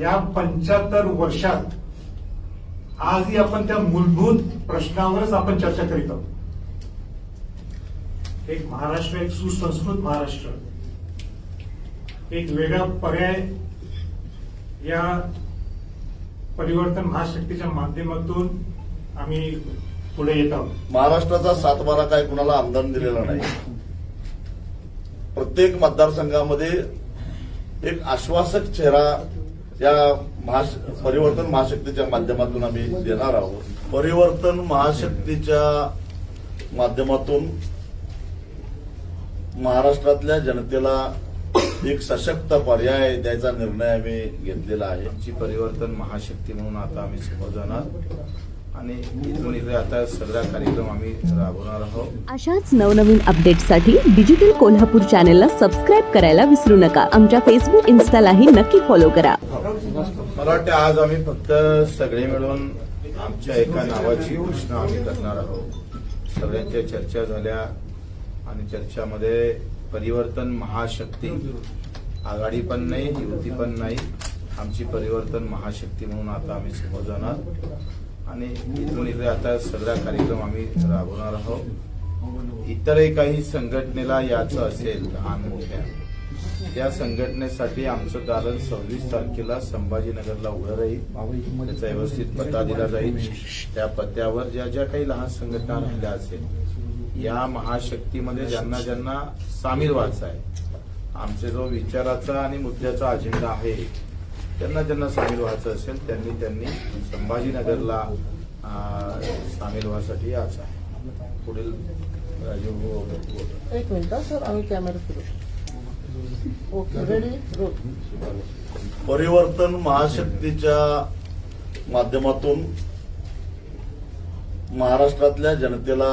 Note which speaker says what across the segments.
Speaker 1: या पंच्याहत्तर वर्षात आजही आपण त्या मूलभूत प्रश्नावरच आपण चर्चा करीत आहोत. एक महाराष्ट्र एक सुसंस्कृत महाराष्ट्र. एक वेगळा पर्याय या परिवर्तन महाशक्तीच्या माध्यमातून आम्ही पुढे येत आहोत.
Speaker 2: महाराष्ट्राचा सातबारा काय कुणाला आमदान दिलेला नाही? प्रत्येक मतदारसंघामध्ये एक आश्वासक चेहरा या महाश परिवर्तन महाशक्तीच्या माध्यमातून आम्ही देणार आहोत. परिवर्तन महाशक्तीच्या माध्यमातून महाराष्ट्रातल्या जनतेला एक सशक्त पर्याय द्यायचा निर्णय आम्ही घेतलेला आहे.
Speaker 3: जी परिवर्तन महाशक्ती म्हणून आता आम्ही समोर जाणार. आणि इथून इथे आता सगळा कार्यक्रम आम्ही राबवणार आहोत.
Speaker 4: अशाच नवनवीन अपडेट्ससाठी डिजिटल कोल्हापूर चॅनेलला सबस्क्राईब करायला विसरू नका. आमच्या फेसबुक इन्स्टालाही नक्की फॉलो करा.
Speaker 3: मला वाटतं आज आम्ही फक्त सगळे मिळून आमच्या एका नावाची घोषणा आम्ही करणार आहोत. सगळ्यांच्या चर्चा झाल्या आणि चर्चामध्ये परिवर्तन महाशक्ती. आघाडी पण नाही युती पण नाही. आमची परिवर्तन महाशक्ती म्हणून आता आम्ही समोर जाणार. आणि इथून इथे आता सगळा कार्यक्रम आम्ही राबवणार आहोत. इतरही काही संघटनेला याचं असेल लहान मोठ्या त्या संघटनेसाठी आमचं दालन सव्वीस तारखेला संभाजीनगरला उभं राहील. त्याचा व्यवस्थित पत्ता दिला जाईल. त्या पत्त्यावर ज्या ज्या काही लहान संघटना राहिल्या असेल या महाशक्तीमध्ये ज्यांना ज्यांना सामील व्हायचं आहे आमचे जो विचाराचा आणि मुद्द्याचा अजेंडा आहे त्यांना ज्यांना सामील व्हायचं असेल त्यांनी त्यांनी संभाजीनगरला अं, सामील व्हायसाठी यायचं आहे. पुढील राजीव.
Speaker 5: एक मिनिट सर आम्ही कॅमेरा फिरू ओके रेडी
Speaker 2: परिवर्तन महाशक्तीच्या माध्यमातून महाराष्ट्रातल्या जनतेला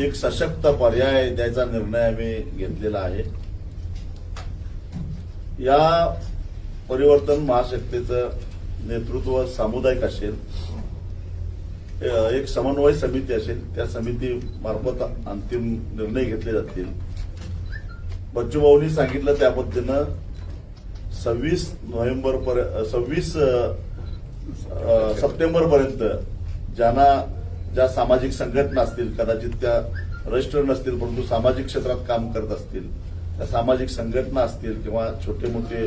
Speaker 2: एक सशक्त पर्याय द्यायचा निर्णय आम्ही घेतलेला आहे. या परिवर्तन महाशक्तीचं नेतृत्व सामुदायिक असेल एक समन्वय समिती असेल त्या समिती मार्फत अंतिम निर्णय घेतले जातील. बच्चूभाऊंनी सांगितलं त्या पद्धतीनं सव्वीस नोव्हेंबर पर्यंत सव्वीस सप्टेंबर पर्यंत ज्यांना ज्या सामाजिक संघटना असतील कदाचित त्या रजिस्टर नसतील परंतु सामाजिक क्षेत्रात काम करत असतील त्या सामाजिक संघटना असतील किंवा छोटे मोठे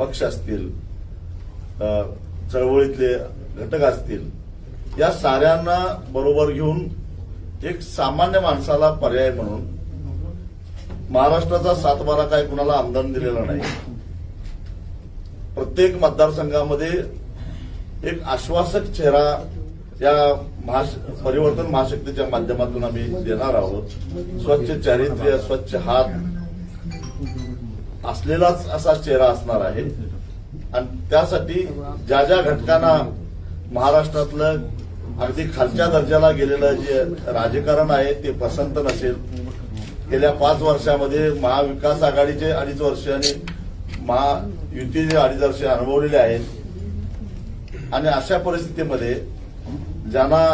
Speaker 2: पक्ष असतील चळवळीतले घटक असतील या साऱ्यांना बरोबर घेऊन एक सामान्य माणसाला पर्याय म्हणून महाराष्ट्राचा सातबारा काय कुणाला आमदान दिलेला नाही. प्रत्येक मतदारसंघामध्ये एक आश्वासक चेहरा या महाश परिवर्तन महाशक्तीच्या माध्यमातून आम्ही देणार आहोत. स्वच्छ चारित्र्य स्वच्छ हात असलेलाच असा चेहरा असणार आहे. आणि त्यासाठी ज्या ज्या घटकांना महाराष्ट्रातलं अगदी खालच्या दर्जाला गेलेलं जे राजकारण आहे ते पसंत नसेल. गेल्या पाच वर्षामध्ये महाविकास आघाडीचे अडीच वर्ष आणि महायुतीचे अडीच वर्ष अनुभवलेले आहेत. आणि अशा परिस्थितीमध्ये ज्यांना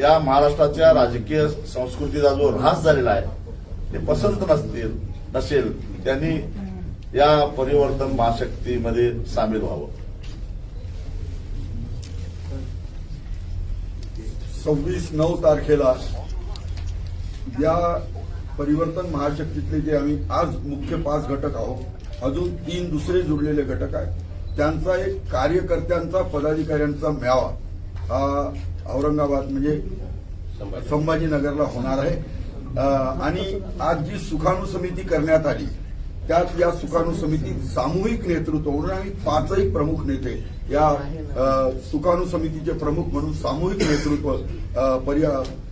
Speaker 2: या महाराष्ट्राच्या राजकीय संस्कृतीचा जो ऱ्हास झालेला आहे ते पसंत नसतील नसेल. त्यांनी या परिवर्तन महाशक्तीमध्ये सामील व्हावं.
Speaker 6: सव्वीस नऊ तारखेला या परिवर्तन महाशक्तीतले जे आम्ही आज मुख्य पाच घटक आहोत अजून तीन दुसरे जुडलेले घटक आहेत. त्यांचा एक कार्यकर्त्यांचा पदाधिकाऱ्यांचा मेळावा हा औरंगाबाद म्हणजे संभाजीनगरला होणार आहे. आणि आज जी सुखाणू समिती करण्यात आली त्यात या सुखाणू समितीत सामूहिक नेतृत्व म्हणून आम्ही पाचही प्रमुख नेते या अं, सुखाणू समितीचे प्रमुख म्हणून सामूहिक नेतृत्व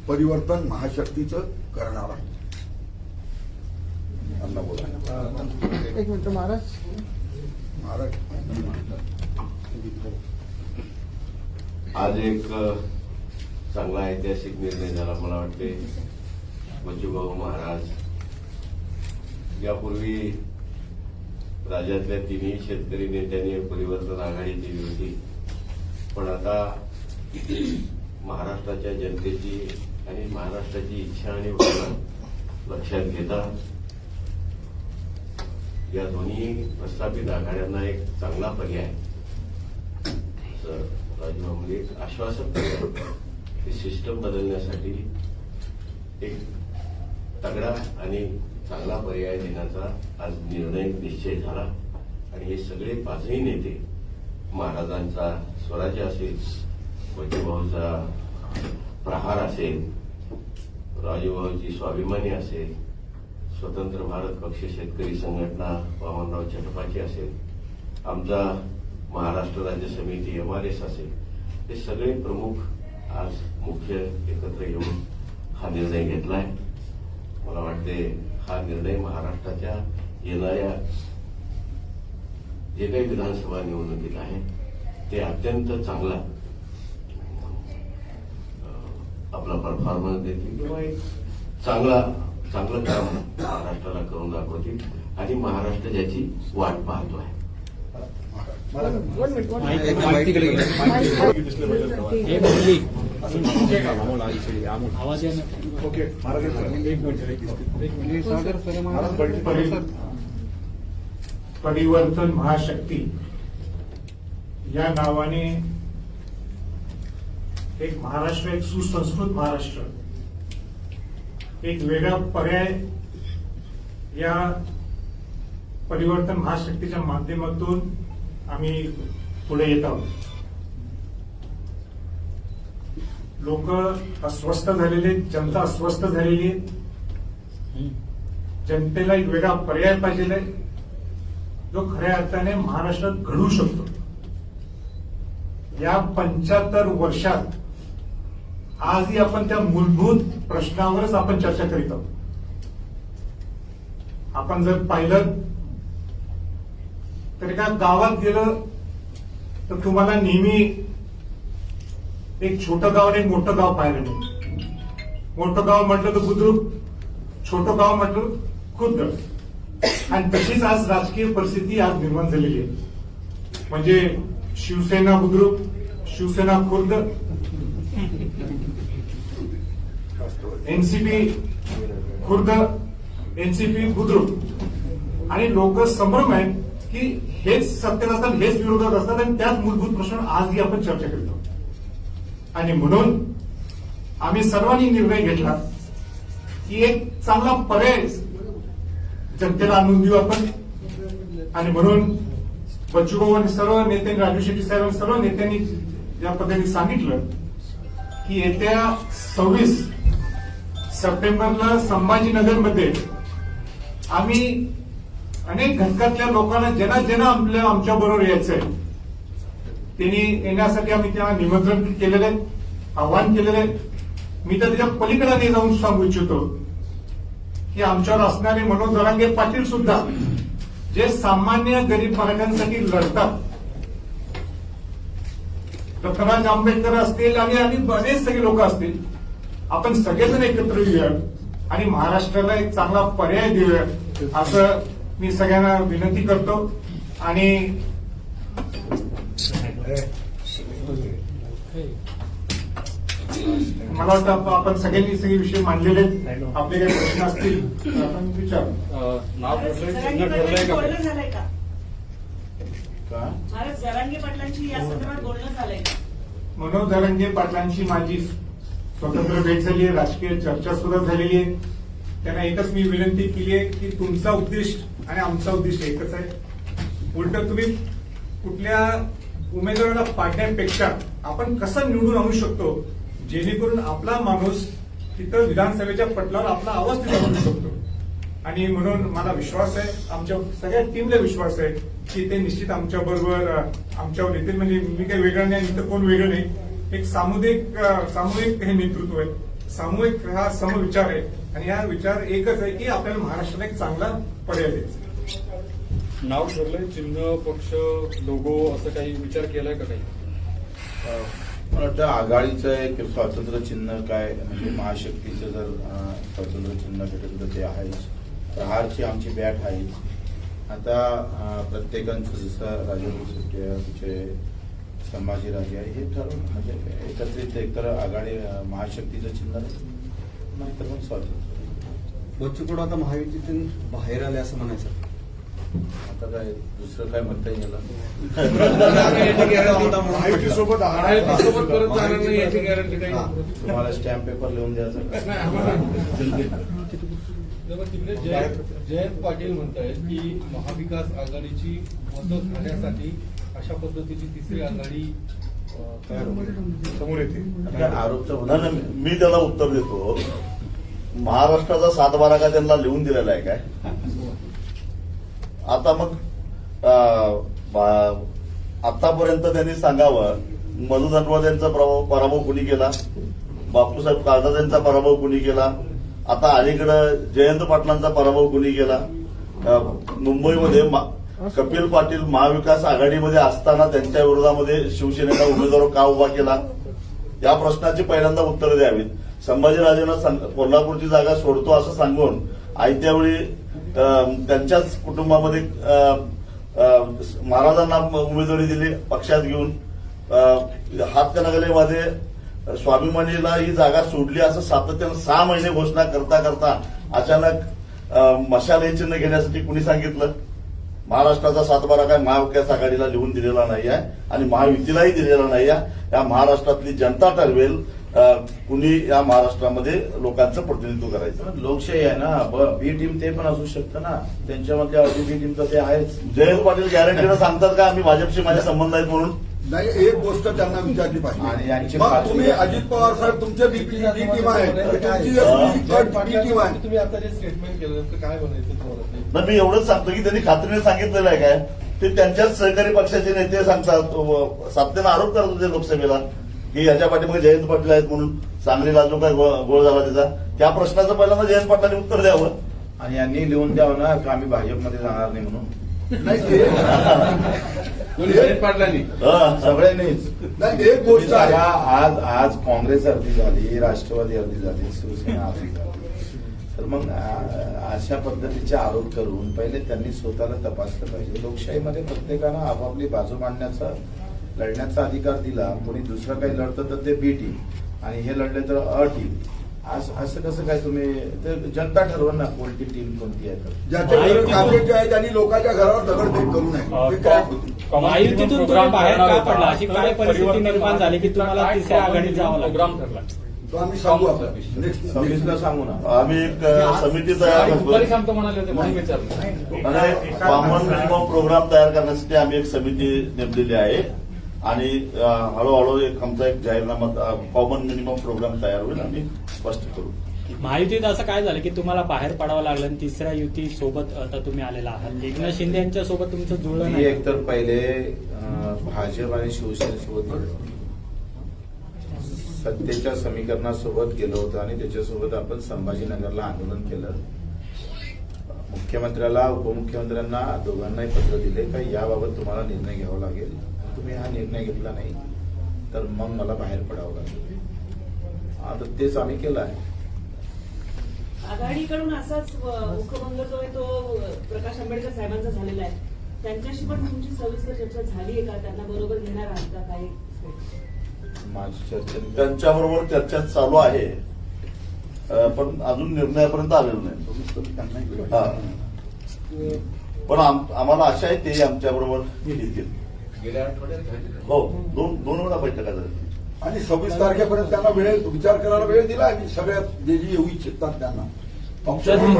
Speaker 6: परिवर्तन महाशक्तीचं करणार आहे.
Speaker 5: एक मिनिट महाराज.
Speaker 6: महाराज.
Speaker 7: आज एक चांगला ऐतिहासिक निर्णय झाला मला वाटते. बच्चूभाऊ महाराज यापूर्वी राज्यातल्या तिन्ही शेतकरी नेत्यांनी परिवर्तन आघाडी दिली होती. पण आता महाराष्ट्राच्या जनतेची आणि महाराष्ट्राची इच्छा आणि भावना लक्षात घेता या दोन्ही प्रस्थापित आघाड्यांना एक चांगला पर्याय असं राजू म्हणजे एक आश्वासक पर्याय सिस्टम बदलण्यासाठी एक तगडा आणि चांगला पर्याय देण्याचा आज निर्णय निश्चय झाला. आणि हे सगळे पाचही नेते महाराजांचा स्वराज्य असेल वजीभाऊचा प्रहार असेल राजूभाऊची स्वाभिमानी असेल स्वतंत्र भारत पक्ष शेतकरी संघटना वामनराव चटपाची असेल आमचा महाराष्ट्र राज्य समिती एम आर एस असेल हे सगळे प्रमुख आज मुख्य एकत्र येऊन हा निर्णय घेतलाय. मला वाटते हा निर्णय महाराष्ट्राच्या येणाऱ्या जे काही विधानसभा निवडणुकीत आहे ते अत्यंत चांगला आपला परफॉर्मन्स देतील किंवा एक चांगला चांगलं काम महाराष्ट्राला करून दाखवतील आणि महाराष्ट्र ज्याची वाट पाहतो आहे.
Speaker 5: वन मिनिट
Speaker 1: परिवर्तन महाशक्ती या नावाने एक महाराष्ट्र एक सुसंस्कृत महाराष्ट्र एक वेगळा पर्याय या परिवर्तन महाशक्तीच्या माध्यमातून आम्ही पुढे येत आहोत. लोक अस्वस्थ झालेले आहेत, जनता अस्वस्थ झालेली आहे. जनतेला एक वेगळा पर्याय पाहिजे जो खऱ्या अर्थाने महाराष्ट्रात घडू शकतो. या पंच्याहत्तर वर्षात आजही आपण त्या मूलभूत प्रश्नावरच आपण चर्चा करीत आहोत. आपण जर पाहिलं तर एका गावात गेलं तर तुम्हाला नेहमी एक छोटं गाव आणि एक मोठं गाव पाहायला नाही मोठं गाव म्हटलं तर बुद्रुक छोटं गाव म्हटलं खुद्द. आणि तशीच आज राजकीय परिस्थिती आज निर्माण झालेली आहे. म्हणजे शिवसेना बुद्रुक शिवसेना खुर्द एनसीपी खुर्द एनसीपी बुद्रुक. आणि लोक संभ्रम आहेत की हेच सत्तेत असतात हेच विरोधात असतात आणि त्याच मूलभूत प्रश्न आजही आपण चर्चा करतो. आणि म्हणून आम्ही सर्वांनी निर्णय घेतला की एक चांगला पर्याय जनतेला आणून देऊ आपण. आणि म्हणून बच्चूभाऊ आणि सर्व नेत्यांनी राजू शेट्टी साहेब आणि सर्व नेत्यांनी ज्या पद्धतीने सांगितलं की येत्या सव्वीस सप्टेंबरला संभाजीनगरमध्ये आम्ही अनेक घटकातल्या लोकांना ज्यांना ज्यांना आपल्या आमच्या बरोबर यायचंय त्यांनी येण्यासाठी आम्ही त्यांना निमंत्रण केलेलं आहे आव्हान केलेलं आहे. मी तर त्याच्या पलीकडे नाही जाऊन सांगू इच्छितो. की आमच्यावर असणारे मनोज जरांगे पाटील सुद्धा जे सामान्य गरीब मार्गांसाठी लढतात. दत्तराज आंबेडकर असतील आणि आणि बरेच सगळे लोक असतील. आपण सगळेजण एकत्र येऊया आणि महाराष्ट्राला एक चांगला पर्याय देऊया असं मी सगळ्यांना विनंती करतो. आणि मला वाटतं आप- आपण सगळ्यांनी सगळे विषय मांडलेले आहेत. आपले काही प्रश्न असतील आपण विचार.
Speaker 8: नाव ठरलंय
Speaker 9: पाटलांशी
Speaker 8: का
Speaker 1: मनोज धरंगे पाटलांची माझी स्वतंत्र भेट झाली आहे राजकीय चर्चा सुद्धा झालेली आहे. त्यांना एकच मी विनंती केली आहे की तुमचा उद्देश आणि आमचा उद्देश एकच आहे. उलट तुम्ही कुठल्या उमेदवाराला पाडण्यापेक्षा आपण कसं निवडून आणू शकतो? जेणेकरून आपला माणूस तिथं विधानसभेच्या पटलावर आपला आवाज तिथे आणू शकतो. आणि म्हणून मला विश्वास आहे आमच्या सगळ्या टीमला विश्वास आहे की ते निश्चित आमच्या बरोबर आमच्यावर येतील. म्हणजे मी काही वेगळं नाही इथं कोण वेगळं नाही. एक सामुदायिक सामूहिक हे नेतृत्व आहे. सामूहिक हा समविचार आहे. आणि हा विचार एकच आहे की आपल्याला महाराष्ट्राला एक चांगला पर्याय द्यायचा
Speaker 8: नाव ठरलंय चिन्ह पक्ष लोगो असं काही विचार केलाय का काही?
Speaker 3: मला वाटतं आघाडीचं एक स्वातंत्र्य चिन्ह काय? म्हणजे महाशक्तीचं जर स्वातंत्र्य चिन्ह भेटेल तर ते आहेच. प्रहारची आमची बॅट आहे आता प्रत्येकांचं जसं राजेंद्र सुट्टे आमचे संभाजीराजे आहे हे ठरवून म्हणजे एकत्रित एकतर आघाडी महाशक्तीचं चिन्ह नाहीतर मग स्वातंत्र्य.
Speaker 10: बच्चू आता महायुतीतून बाहेर आले असं म्हणायचं.
Speaker 3: आता काय दुसरं काय म्हणता येईल.
Speaker 8: सोबत परत जाणार नाही याची गॅरंटी काही
Speaker 3: तुम्हाला स्टॅम्प पेपर लिहून द्यायचं
Speaker 10: तिकडे जयंत जयंत पाटील म्हणतायत की महाविकास आघाडीची मदत घेण्यासाठी अशा पद्धतीची तिसरी आघाडी अं, तयार होईल
Speaker 1: समोर येते.
Speaker 3: आरोपचं
Speaker 2: नाही, नाही, मी त्याला उत्तर देतो. महाराष्ट्राचा सातबारा का त्यांना लिहून दिलेला आहे काय? आता मग आतापर्यंत त्यांनी सांगावं मधु धनवद यांचा पराभव कुणी केला? बापूसाहेब काळदास यांचा पराभव कुणी केला? आता अलीकडं जयंत पाटलांचा पराभव कुणी केला? मुंबईमध्ये मा- कपिल पाटील महाविकास आघाडीमध्ये असताना त्यांच्या विरोधामध्ये शिवसेनेला उमेदवार का उभा केला? या प्रश्नाची पहिल्यांदा उत्तरं द्यावीत. संभाजीराजेनं सांग- कोल्हापूरची जागा सोडतो असं सांगून आयत्यावेळी त्यांच्याच कुटुंबामध्ये महाराजांना उमेदवारी दिली पक्षात घेऊन. अं, माझे स्वाभिमानीला ही जागा सोडली असं सातत्यानं सहा महिने घोषणा करता करता अचानक मशाल हे चिन्ह घेण्यासाठी कुणी सांगितलं? महाराष्ट्राचा सातबारा काय महाविकास आघाडीला लिहून दिलेला नाही आहे आणि महायुतीलाही दिलेला नाही आहे या महाराष्ट्रातली जनता ठरवेल कुणी या महाराष्ट्रामध्ये लोकांचं प्रतिनिधित्व करायचं?
Speaker 3: लोकशाही आहे ना ब- टीम ते पण असू शकतं ना. त्यांच्यामधल्या अर्धी बी टीम तर ते आहेच.
Speaker 2: जयंत पाटील गॅरंटीनं सांगतात का आम्ही भाजपशी माझे संबंध आहेत म्हणून?
Speaker 6: नाही एक गोष्ट त्यांना विचारली पाहिजे. मग तुम्ही अजित पवार साहेब तुमचे बीपी बी टीम आहे. टीम आहे.
Speaker 10: तुम्ही आता जे स्टेटमेंट केलं काय बनायचं?
Speaker 2: ना मी एवढंच सांगतो की त्यांनी खात्रीने सांगितलेलं आहे काय? ते त्यांच्याच सहकारी पक्षाचे नेते सांगतात सातत्यानं आरोप करत होते लोकसभेला. की याच्या पाठीमागे जयंत पाटील आहेत म्हणून सांगलीला जो काय गोळ झाला त्याचा. त्या प्रश्नाचं पहिल्यांदा जयंत पाटलांनी उत्तर द्यावं.
Speaker 3: आणि यांनी लिहून द्यावं ना की आम्ही भाजपमध्ये जाणार नाही म्हणून.
Speaker 6: नाही ते-
Speaker 2: हं.
Speaker 3: सगळ्यांनीच.
Speaker 6: नाही एक गोष्ट
Speaker 3: आज आज काँग्रेस अर्धी झाली राष्ट्रवादी अर्धी झाली शिवसेना अर्धी झाली. तर मग अशा पद्धतीचे आरोप करून पहिले त्यांनी स्वतःला तपासलं पाहिजे. लोकशाहीमध्ये प्रत्येकानं आपापली बाजू मांडण्याचा लढण्याचा अधिकार दिला कोणी दुसरं काही लढतं तर ते बी टीम आणि हे लढले तर अ टीम असं असं कसं काय तुम्ही ते जनता ठरवा ना कोणती टीम कोणती आहे तर.
Speaker 6: ज्याच्याकडे कामाचे आहे त्यांनी लोकांच्या घरावर दगडफेक करू नये. ते काय?
Speaker 11: महायुतीतून तुम्ही बाहेर का पडला? अशी काय परिस्थिती निर्माण झाली की तुम्हाला तिसऱ्या आघाडीत जावं लागलं?
Speaker 6: तो आम्ही सांगू आपण नेक्स्ट
Speaker 3: सव्वीसला सांगू ना.
Speaker 2: आम्ही एक समिती तयार
Speaker 8: सांगतो म्हणाले
Speaker 2: आणि प्रोग्राम तयार करण्यासाठी आम्ही एक समिती नेमलेली आहे. आणि हळूहळू एक आमचा एक जाहीरनामा कॉमन मिनिमम प्रोग्राम तयार होईल आम्ही स्पष्ट करू.
Speaker 11: महायुतीत असं काय झालं की तुम्हाला बाहेर पडावं लागलं आणि तिसऱ्या युती सोबत आता तुम्ही आलेला आहात. एकनाथ शिंदे यांच्या सोबत तुमचं जुळलं नाही.
Speaker 3: एकतर पहिले भाजप आणि शिवसेनेसोबत सत्तेच्या समीकरणासोबत गेलो होतो आणि त्याच्यासोबत आपण संभाजीनगरला आंदोलन केलं. मुख्यमंत्र्याला उपमुख्यमंत्र्यांना दोघांनाही पत्र दिले का याबाबत तुम्हाला निर्णय घ्यावा लागेल? तुम्ही हा निर्णय घेतला नाही तर मग मला बाहेर पडावं लागेल. आता तेच आम्ही केलं आहे.
Speaker 9: आघाडीकडून असाच मुखभंग जो आहे तो प्रकाश आंबेडकर साहेबांचा झालेला आहे. त्यांच्याशी पण तुमची सविस्तर चर्चा झाली आहे का? त्यांना बरोबर घेणार आहात का काही?
Speaker 3: माझी चर्चा
Speaker 2: त्यांच्याबरोबर चर्चा चालू आहे. पण अजून निर्णयापर्यंत आलेलो नाही. हा. पण आम- आम्हाला आशा आहे ते आमच्या बरोबर येतील
Speaker 3: गेल्या आठवड्यात झाली
Speaker 2: हो दोन दोन वेळा बैठका झाल्या.
Speaker 6: आणि सव्वीस तारखेपर्यंत त्यांना वेळ विचार करायला वेळ दिला आहे सगळ्यात जे जे येऊ इच्छितात त्यांना.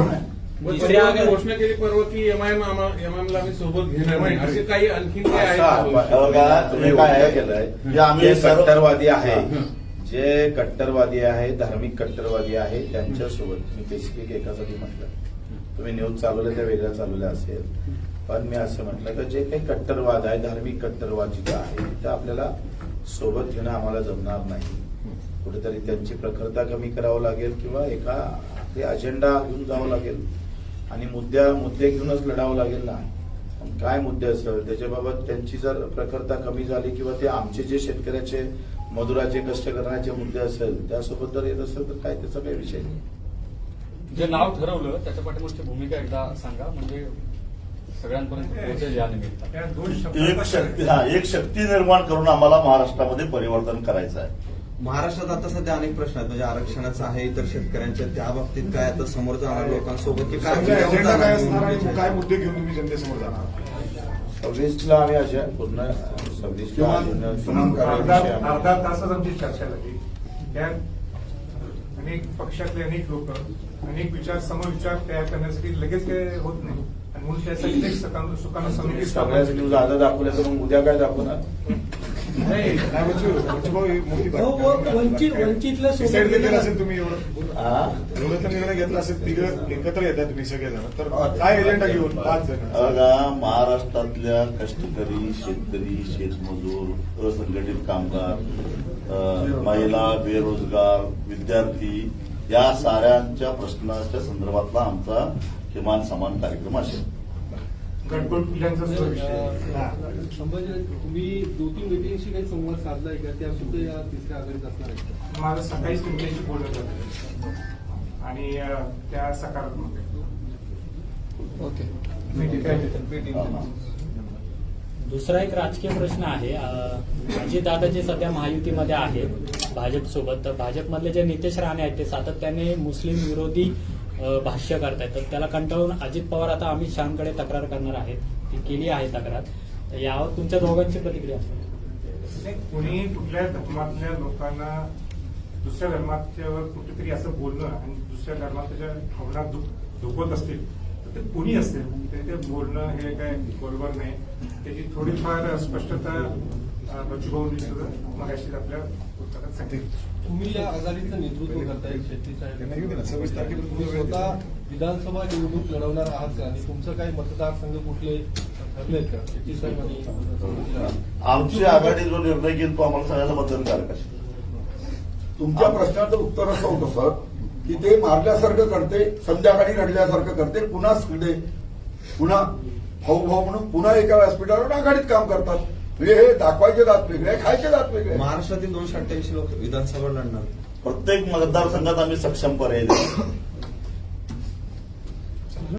Speaker 6: आहे.
Speaker 8: घोषणा केली परवा की एमआयएम एमआयएम ला आम्ही सोबत घेणार नाही. असे काही आणखी काय आहे.
Speaker 3: काय केलंय?
Speaker 2: आम्ही
Speaker 3: कट्टरवादी आहे जे कट्टरवादी आहे धार्मिक कट्टरवादी आहे त्यांच्यासोबत मी स्पेसिफिक एकासाठी म्हटलं. तुम्ही न्यूज चालवल्या त्या वेगळ्या चालवल्या असेल. पण मी असं म्हटलं की जे काही कट्टरवाद आहे धार्मिक कट्टरवाद जिथं आहे तिथं आपल्याला सोबत घेणं आम्हाला जमणार नाही. कुठेतरी त्यांची प्रखरता कमी करावं लागेल किंवा एका अजेंडा घेऊन जावं लागेल. आणि मुद्द्या मुद्दे घेऊनच लढावं लागेल ना. काय मुद्दे असेल? त्याच्याबाबत त्यांची जर प्रखरता कमी झाली किंवा ते आमचे जे शेतकऱ्याचे मजुराचे कष्ट करण्याचे मुद्दे असेल त्यासोबत जर येत असेल तर काय त्याचा काही विषय नाही.
Speaker 8: जे नाव ठरवलं त्याच्या पाठीमागची भूमिका एकदा सांगा. म्हणजे सगळ्यांपर्यंत पोहोचेल या निमित्तानं.
Speaker 2: एक शक्ती हा एक शक्ती निर्माण करून आम्हाला महाराष्ट्रामध्ये परिवर्तन करायचं आहे.
Speaker 12: महाराष्ट्रात आता सध्या अनेक प्रश्न आहेत. म्हणजे आरक्षणाचं आहे इतर शेतकऱ्यांच्या त्या बाबतीत काय आता समोर जाणार लोकांसोबत की काय
Speaker 1: मुद्दे घेऊन तुम्ही जनतेसमोर जाणार?
Speaker 3: सव्वीसला आम्ही अशा पूर्ण सव्वीसला
Speaker 1: अर्धा तासच आमची चर्चा झाली. त्यात अनेक पक्षातले अनेक लोक अनेक विचार समविचार तयार करण्यासाठी लगेच काही होत नाही. म्हणून त्यासाठी सुकानं समिती स्थापन
Speaker 3: सगळ्याच. न्यूज आता दाखवल्या तर मग उद्या काय दाखवणार?
Speaker 1: भाऊ, ही मोठी बातमी
Speaker 11: हो, वंचितला
Speaker 1: असेल तुम्ही एवढं? एवढं तर निर्णय घेतला असेल तिघं एकत्र येतात तुम्ही सगळेजण तर काय एजेंडा घेऊन पाच जण?
Speaker 2: बघा महाराष्ट्रातल्या कष्टकरी शेतकरी शेतमजूर असंघटित कामगार अ, महिला बेरोजगार विद्यार्थी या साऱ्यांच्या प्रश्नाच्या संदर्भातला आमचा किमान समान कार्यक्रम असेल.
Speaker 1: पिल्यांचा. हा.
Speaker 10: अं, संभाजी तुम्ही दोन तीन व्यक्तींशी काही संवाद साधलाय का त्या सुद्धा या तिसऱ्या आघाडीत असणार आहेत?
Speaker 1: माझं सकाळीच तुमच्याशी झालं आणि त्या सकारात्मक आहे.
Speaker 11: दुसरा एक राजकीय प्रश्न आहे अजित दादा जे सध्या महायुतीमध्ये आहेत भाजप सोबत तर भाजपमधले जे नितेश राणे आहेत ते सातत्याने मुस्लिम विरोधी भाष्य करतायत. तर त्याला कंटाळून अजित पवार आता अमित शहाकडे तक्रार करणार आहेत. ती केली आहे तक्रार. तर यावर तुमच्या दोघांची प्रतिक्रिया
Speaker 1: नाही, कुणी कुठल्या धर्मातल्या लोकांना दुसऱ्या धर्माच्यावर कुठेतरी असं बोलणं आणि दुसऱ्या धर्माच्या भावना दुख दुखवत असतील तर ते कुणी असेल ते म्हणजे ते बोलणं हे काय बरोबर नाही. त्याची थोडीफार स्पष्टता अं, सुद्धा मगाशी आपल्या पुस्तकात सांगितली.
Speaker 10: तुम्ही या आघाडीचं नेतृत्व करताय शेट्टी
Speaker 1: सव्वीस तारखेला
Speaker 10: तुम्ही स्वतः विधानसभा निवडणूक लढवणार आहात का? आणि तुमचं काही मतदारसंघ कुठले ठरलेत का? शेट्टी साहेब आणि
Speaker 2: आमची आघाडी जो निर्णय घेईल तो आम्हाला सगळ्यांना बंधनकारक असेल
Speaker 6: तुमच्या प्रश्नाचं उत्तर असं होतं सर की ते मारल्यासारखं करते संध्याकाळी रडल्यासारखं करते पुन्हा पुन्हा भाऊ भाऊ म्हणून पुन्हा एका व्यासपीठावर आघाडीत काम करतात. म्हणजे हे दाखवायचे दात वेगळे खायचे दात वेगळे.
Speaker 12: महाराष्ट्रातील दोनशे अठ्ठ्याऐंशी लोक विधानसभा लढणार.
Speaker 2: प्रत्येक मतदारसंघात आम्ही सक्षम पर्याय